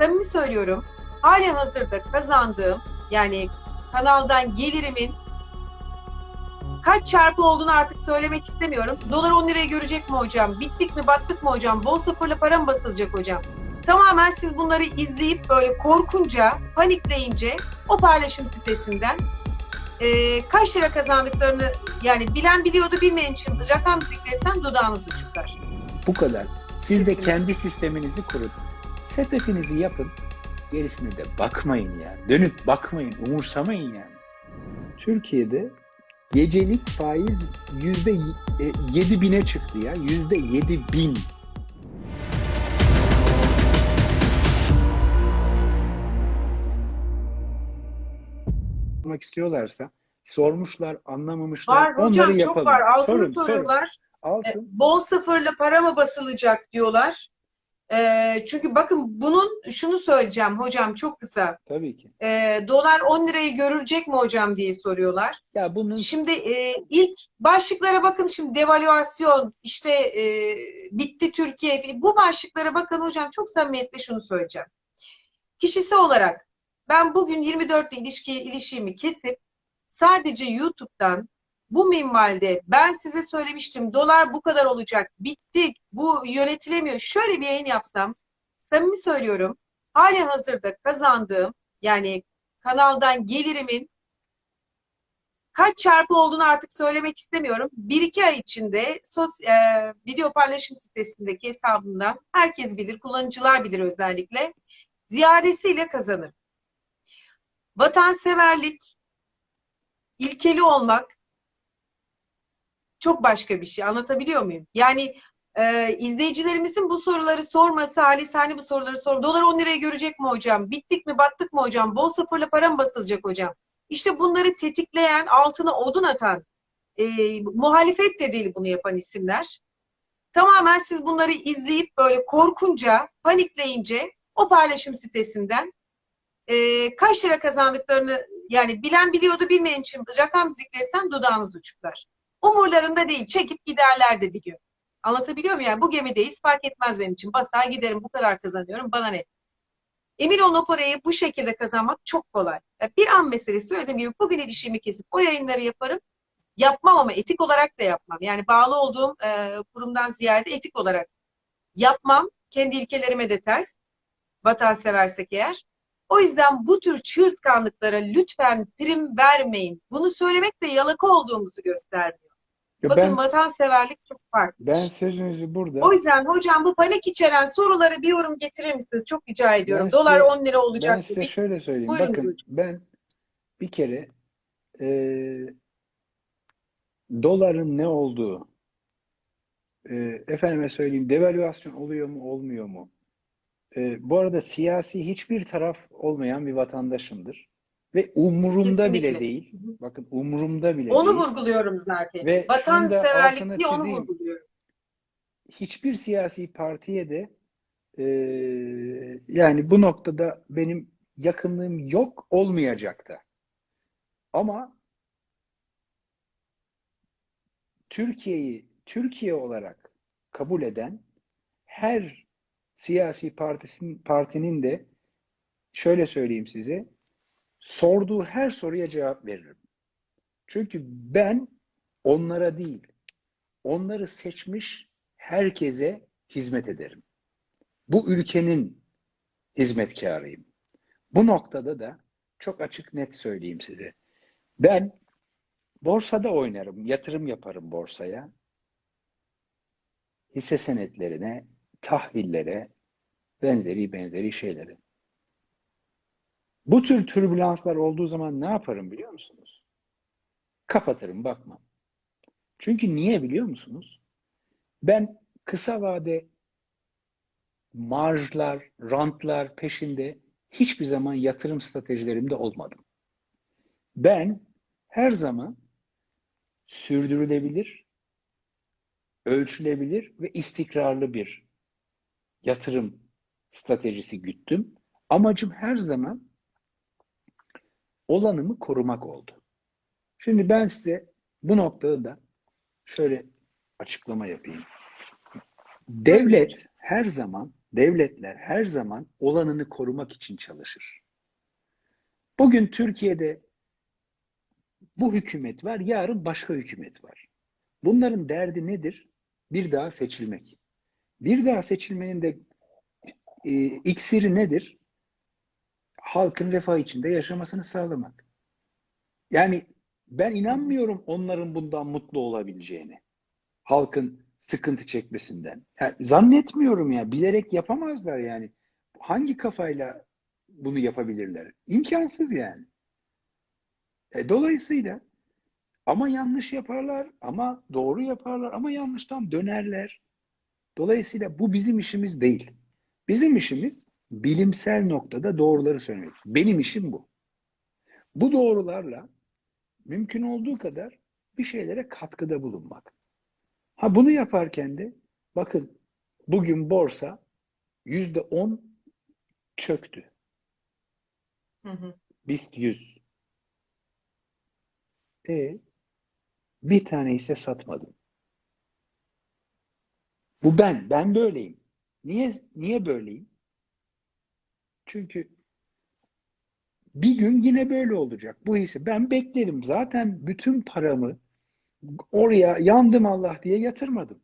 samimi söylüyorum. Hali hazırda kazandığım yani kanaldan gelirimin kaç çarpı olduğunu artık söylemek istemiyorum. Dolar 10 liraya görecek mi hocam? Bittik mi battık mı hocam? Bol sıfırla para mı basılacak hocam? Tamamen siz bunları izleyip böyle korkunca, panikleyince o paylaşım sitesinden e, kaç lira kazandıklarını yani bilen biliyordu bilmeyen için rakam zikretsem dudağınız uçuklar. Bu kadar. Siz de kendi sisteminizi kurun. Sepetinizi yapın. Gerisine de bakmayın yani. Dönüp bakmayın, umursamayın yani. Türkiye'de gecelik faiz yüzde e, yedi bine çıktı ya. Yüzde yedi bin. Yapmak istiyorlarsa sormuşlar, anlamamışlar. Var hocam onları çok yapalım. var. Altını Sorun, sorun. soruyorlar. E, Altın. bol sıfırla para mı basılacak diyorlar. E, çünkü bakın bunun şunu söyleyeceğim hocam çok kısa. Tabii ki. E, dolar 10 lirayı görülecek mi hocam diye soruyorlar. Ya bunun Şimdi e, ilk başlıklara bakın şimdi devalüasyon işte e, bitti Türkiye bu başlıklara bakın hocam çok samimiyetle şunu söyleyeceğim. Kişisi olarak ben bugün 24 ilişki ilişiğimi kesip sadece YouTube'dan bu minvalde ben size söylemiştim dolar bu kadar olacak bittik bu yönetilemiyor şöyle bir yayın yapsam samimi söylüyorum hali hazırda kazandığım yani kanaldan gelirimin kaç çarpı olduğunu artık söylemek istemiyorum. Bir iki ay içinde sos, e, video paylaşım sitesindeki hesabımdan herkes bilir, kullanıcılar bilir özellikle. Ziyadesiyle kazanır. Vatanseverlik, ilkeli olmak çok başka bir şey. Anlatabiliyor muyum? Yani e, izleyicilerimizin bu soruları sorması, halisane bu soruları sor. Dolar 10 liraya görecek mi hocam? Bittik mi, battık mı hocam? Bol sıfırla para mı basılacak hocam? İşte bunları tetikleyen, altına odun atan, e, muhalefet de değil bunu yapan isimler. Tamamen siz bunları izleyip böyle korkunca, panikleyince o paylaşım sitesinden e, kaç lira kazandıklarını yani bilen biliyordu bilmeyen için rakam zikretsem dudağınız uçuklar. Umurlarında değil, çekip giderler de bir gün. Anlatabiliyor muyum? Yani bu gemideyiz, fark etmez benim için. Basar giderim, bu kadar kazanıyorum, bana ne? Emin olun o parayı bu şekilde kazanmak çok kolay. Yani bir an meselesi söylediğim gibi bugün ilişkimi kesip o yayınları yaparım. Yapmam ama etik olarak da yapmam. Yani bağlı olduğum e, kurumdan ziyade etik olarak yapmam. Kendi ilkelerime de ters. Vatanseversek eğer. O yüzden bu tür çığırtkanlıklara lütfen prim vermeyin. Bunu söylemek de yalaka olduğumuzu göstermiyor. Ya Bakın ben vatanseverlik çok farklı. ben sözünüzü burada O yüzden hocam bu panik içeren sorulara bir yorum getirir misiniz? Çok rica ediyorum. Ben size- Dolar 10 lira ben olacak size dedi. şöyle söyleyeyim. Buyurun Bakın hocam. ben bir kere eee, doların ne olduğu eee, efendime söyleyeyim devalüasyon oluyor mu olmuyor mu? Eee, bu arada siyasi hiçbir taraf olmayan bir vatandaşımdır. Ve umurumda bile Kesinlikle. değil. Bakın umurumda bile Onu değil. vurguluyorum zaten. Ve Vatanseverlik diye onu vurguluyorum. hiçbir siyasi partiye de eee, yani bu noktada benim yakınlığım yok olmayacak da. Ama Türkiye'yi Türkiye olarak kabul eden her siyasi partisinin partinin de şöyle söyleyeyim size sorduğu her soruya cevap veririm. Çünkü ben onlara değil, onları seçmiş herkese hizmet ederim. Bu ülkenin hizmetkarıyım. Bu noktada da çok açık net söyleyeyim size. Ben borsada oynarım, yatırım yaparım borsaya. Hisse senetlerine, tahvillere, benzeri benzeri şeylere. Bu tür türbülanslar olduğu zaman ne yaparım biliyor musunuz? Kapatırım, bakmam. Çünkü niye biliyor musunuz? Ben kısa vade marjlar, rantlar peşinde hiçbir zaman yatırım stratejilerimde olmadım. Ben her zaman sürdürülebilir, ölçülebilir ve istikrarlı bir yatırım stratejisi güttüm. Amacım her zaman olanımı korumak oldu. Şimdi ben size bu noktada da şöyle açıklama yapayım. Devlet her zaman devletler her zaman olanını korumak için çalışır. Bugün Türkiye'de bu hükümet var, yarın başka hükümet var. Bunların derdi nedir? Bir daha seçilmek. Bir daha seçilmenin de e, iksiri nedir? Halkın refah içinde yaşamasını sağlamak. Yani ben inanmıyorum onların bundan mutlu olabileceğine. Halkın sıkıntı çekmesinden. Yani zannetmiyorum ya. Bilerek yapamazlar yani. Hangi kafayla bunu yapabilirler? İmkansız yani. E, dolayısıyla ama yanlış yaparlar, ama doğru yaparlar, ama yanlıştan dönerler. Dolayısıyla bu bizim işimiz değil. Bizim işimiz bilimsel noktada doğruları söylemek. Benim işim bu. Bu doğrularla mümkün olduğu kadar bir şeylere katkıda bulunmak. Ha bunu yaparken de bakın bugün borsa yüzde on çöktü. Hı hı. BIST 100. E bir tane ise satmadım. Bu ben. Ben böyleyim. Niye niye böyleyim? Çünkü bir gün yine böyle olacak. Bu hisse. Ben beklerim. Zaten bütün paramı oraya yandım Allah diye yatırmadım.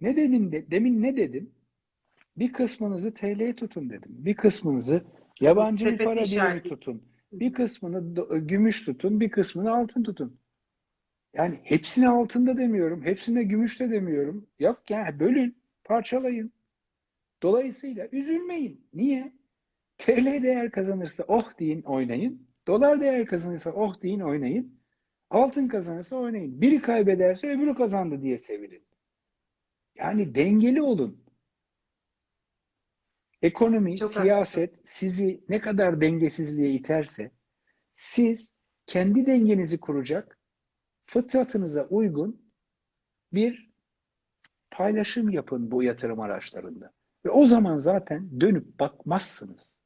Ne dedim de, demin ne dedim? Bir kısmınızı TL'ye tutun dedim. Bir kısmınızı yabancı bir para birimi tutun. Bir kısmını gümüş tutun, bir kısmını altın tutun. Yani hepsini altında demiyorum, hepsine gümüşte demiyorum. Yok yani bölün, parçalayın. Dolayısıyla üzülmeyin. Niye? TL değer kazanırsa oh deyin oynayın. Dolar değer kazanırsa oh deyin oynayın. Altın kazanırsa oynayın. Biri kaybederse öbürü kazandı diye sevinin. Yani dengeli olun. Ekonomi, Çok siyaset sizi ne kadar dengesizliğe iterse siz kendi dengenizi kuracak, fıtratınıza uygun bir paylaşım yapın bu yatırım araçlarında. Ve o zaman zaten dönüp bakmazsınız.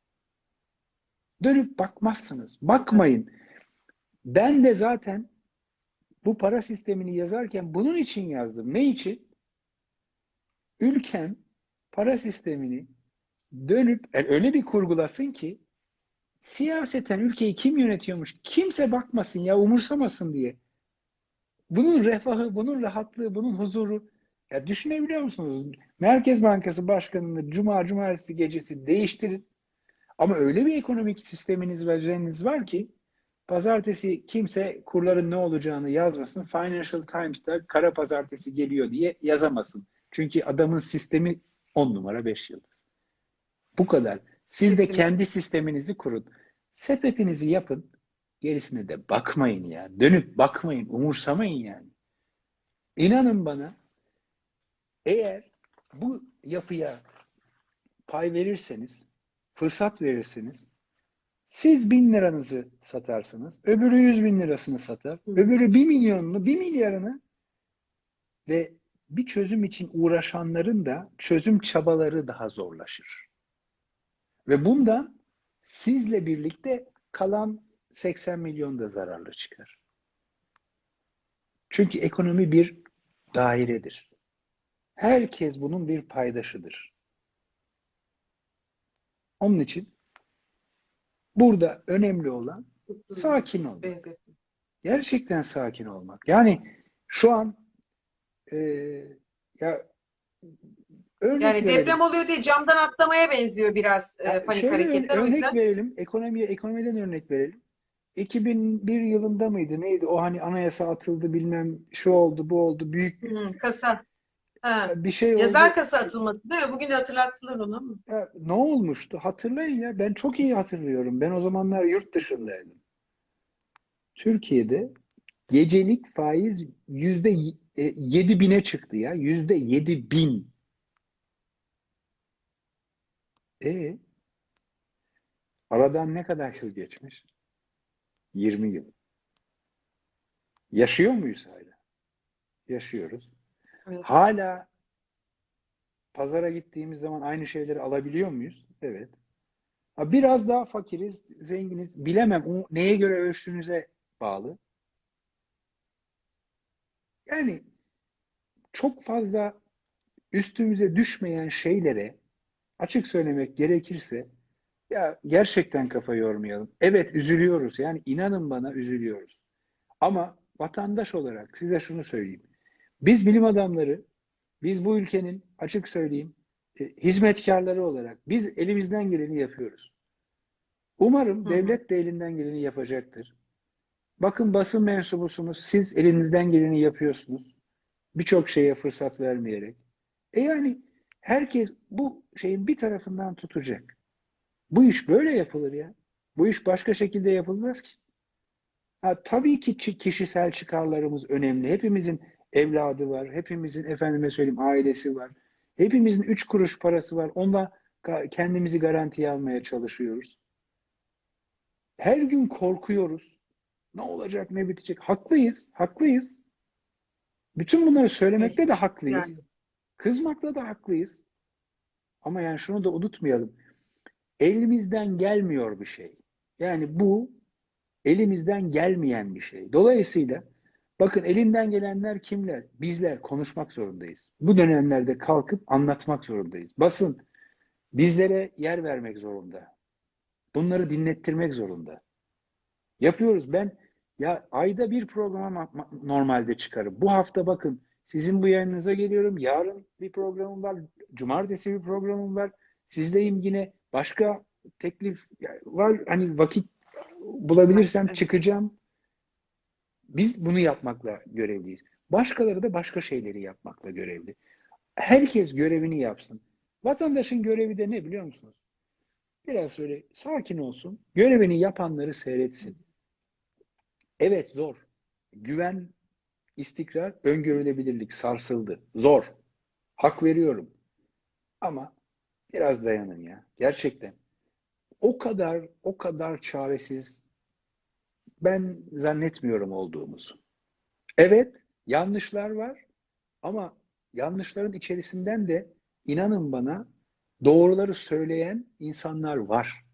Dönüp bakmazsınız. Bakmayın. Ben de zaten bu para sistemini yazarken bunun için yazdım. Ne için? Ülkem para sistemini dönüp yani öyle bir kurgulasın ki siyaseten ülkeyi kim yönetiyormuş kimse bakmasın ya umursamasın diye. Bunun refahı, bunun rahatlığı, bunun huzuru ya düşünebiliyor musunuz? Merkez Bankası Başkanı'nı Cuma Cumartesi gecesi değiştirin. Ama öyle bir ekonomik sisteminiz ve düzeniniz var ki pazartesi kimse kurların ne olacağını yazmasın. Financial Times'ta kara pazartesi geliyor diye yazamasın. Çünkü adamın sistemi 10 numara 5 yıldız. Bu kadar. Siz de kendi sisteminizi kurun. Sepetinizi yapın. Gerisine de bakmayın ya. Dönüp bakmayın. Umursamayın yani. İnanın bana eğer bu yapıya pay verirseniz, fırsat verirsiniz, siz bin liranızı satarsınız, öbürü yüz bin lirasını satar, öbürü bir milyonunu, bir milyarını ve bir çözüm için uğraşanların da çözüm çabaları daha zorlaşır. Ve bundan sizle birlikte kalan 80 milyon da zararlı çıkar. Çünkü ekonomi bir dairedir. Herkes bunun bir paydaşıdır. Onun için burada önemli olan sakin olmak. Gerçekten sakin olmak. Yani şu an e, ya örnek Yani verelim. deprem oluyor diye camdan atlamaya benziyor biraz e, panik şöyle hareketler. O örnek yüzden verelim. Ekonomiye, ekonomiden örnek verelim. 2001 yılında mıydı? Neydi? O hani anayasa atıldı bilmem şu oldu bu oldu. Büyük Hı, kasa. Ha. bir şey oldu. Yazar kasa atılması değil mi? Bugün hatırlattılar onu ama. Ya, ne olmuştu? Hatırlayın ya. Ben çok iyi hatırlıyorum. Ben o zamanlar yurt dışındaydım. Türkiye'de gecelik faiz yüzde e, yedi bine çıktı ya. Yüzde yedi bin. E aradan ne kadar yıl geçmiş? 20 yıl. Yaşıyor muyuz hala? Yaşıyoruz. Evet. Hala pazara gittiğimiz zaman aynı şeyleri alabiliyor muyuz? Evet. Biraz daha fakiriz, zenginiz. Bilemem. O neye göre ölçtüğünüze bağlı. Yani çok fazla üstümüze düşmeyen şeylere açık söylemek gerekirse ya gerçekten kafa yormayalım. Evet üzülüyoruz. Yani inanın bana üzülüyoruz. Ama vatandaş olarak size şunu söyleyeyim. Biz bilim adamları, biz bu ülkenin açık söyleyeyim e, hizmetkarları olarak biz elimizden geleni yapıyoruz. Umarım Hı hı. devlet de elinden geleni yapacaktır. Bakın basın mensubusunuz, siz elinizden geleni yapıyorsunuz. Birçok şeye fırsat vermeyerek. E yani herkes bu şeyin bir tarafından tutacak. Bu iş böyle yapılır ya. Bu iş başka şekilde yapılmaz ki. Ha, tabii ki kişisel çıkarlarımız önemli. Hepimizin evladı var. Hepimizin efendime söyleyeyim ailesi var. Hepimizin üç kuruş parası var. Ga- kendimizi garantiye almaya çalışıyoruz. Her gün korkuyoruz. Ne olacak, ne bitecek? Haklıyız, haklıyız. Bütün bunları söylemekte de haklıyız. Yani. Kızmakta da haklıyız. Ama yani şunu da unutmayalım. Elimizden gelmiyor bir şey. Yani bu elimizden gelmeyen bir şey. Dolayısıyla bakın elimden gelenler kimler? Bizler konuşmak zorundayız. Bu dönemlerde kalkıp anlatmak zorundayız. Basın bizlere yer vermek zorunda. Bunları dinlettirmek zorunda. Yapıyoruz. Ben ya ayda bir programa ma- ma- normalde çıkarım. Bu hafta bakın sizin bu yayınınıza geliyorum. Yarın bir programım var. Cumartesi bir programım var. Sizdeyim yine. Başka teklif var. Hani vakit bulabilirsem çıkacağım. Biz bunu yapmakla görevliyiz. Başkaları da başka şeyleri yapmakla görevli. Herkes görevini yapsın. Vatandaşın görevi de ne biliyor musunuz? Biraz böyle sakin olsun. Görevini yapanları seyretsin. Evet zor. Güven, istikrar, öngörülebilirlik sarsıldı. Zor. Hak veriyorum. Ama biraz dayanın ya. Gerçekten. O kadar, o kadar çaresiz ben zannetmiyorum olduğumuzu. Evet, yanlışlar var ama yanlışların içerisinden de inanın bana doğruları söyleyen insanlar var.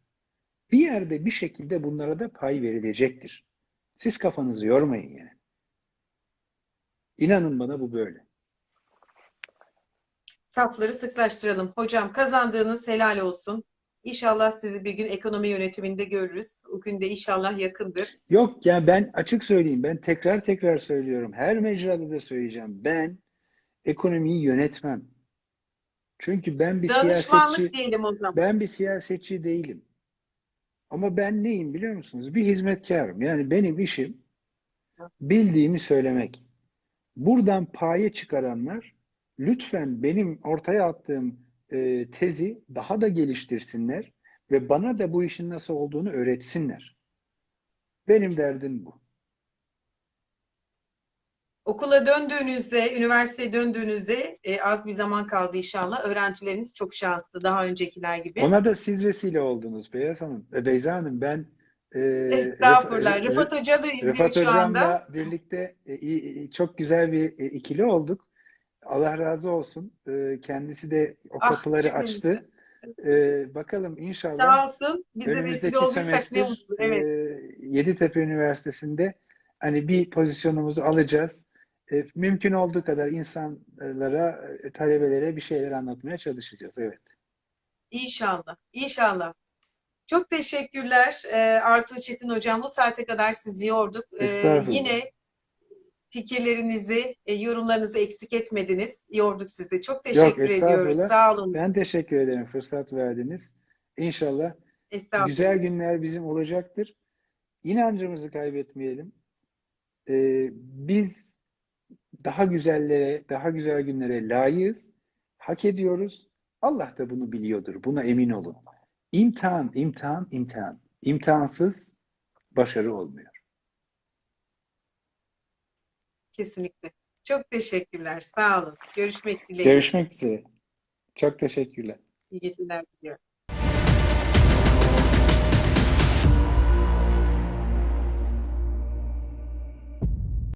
Bir yerde bir şekilde bunlara da pay verilecektir. Siz kafanızı yormayın yani. İnanın bana bu böyle. Safları sıklaştıralım. Hocam kazandığınız helal olsun. İnşallah sizi bir gün ekonomi yönetiminde görürüz. O gün de inşallah yakındır. Yok ya ben açık söyleyeyim. Ben tekrar tekrar söylüyorum. Her mecrada da söyleyeceğim. Ben ekonomiyi yönetmem. Çünkü ben bir siyasetçi diyelim o zaman. ben bir siyasetçi değilim. Ama ben neyim biliyor musunuz? Bir hizmetkarım. Yani benim işim bildiğimi söylemek. Buradan paye çıkaranlar lütfen benim ortaya attığım e, tezi daha da geliştirsinler ve bana da bu işin nasıl olduğunu öğretsinler. Benim derdim bu. Okula döndüğünüzde, üniversiteye döndüğünüzde e, az bir zaman kaldı inşallah. Öğrencileriniz çok şanslı daha öncekiler gibi. Ona da siz vesile oldunuz Beyaz Hanım. E, Beyza Hanım ben e, Estağfurullah. Rıf- Rıfat Hoca da izliyor Rıfat şu anda. Hocam'la birlikte e, iyi- çok güzel bir e, ikili olduk. Allah razı olsun. E, Kendisi de o Ah, kapıları açtı. E, Bakalım inşallah Sağ olsun. Biz de vesile önümüzdeki ne semestr mutlu. Evet. e, Yeditepe Üniversitesi'nde hani bir pozisyonumuzu alacağız. E, Mümkün olduğu kadar insanlara, e, talebelere bir şeyler anlatmaya çalışacağız. Evet. İnşallah. İnşallah. Çok teşekkürler e, Artu Çetin Hocam. Bu saate kadar sizi yorduk. E, yine fikirlerinizi, e, yorumlarınızı eksik etmediniz. Yorduk sizi. Çok teşekkür ediyoruz. estağfurullah. Sağ olun. Ben teşekkür ederim fırsat verdiniz. İnşallah güzel günler bizim olacaktır. İnancımızı kaybetmeyelim. Ee, biz daha güzellere, daha güzel günlere layığız. Hak ediyoruz. Allah da bunu biliyordur. Buna emin olun. İmtihan, imtihan, imtihan. İmtihansız başarı olmuyor. Kesinlikle. Çok teşekkürler. Sağ olun. Görüşmek dileğiyle. Görüşmek üzere. Çok teşekkürler. İyi geceler diliyorum.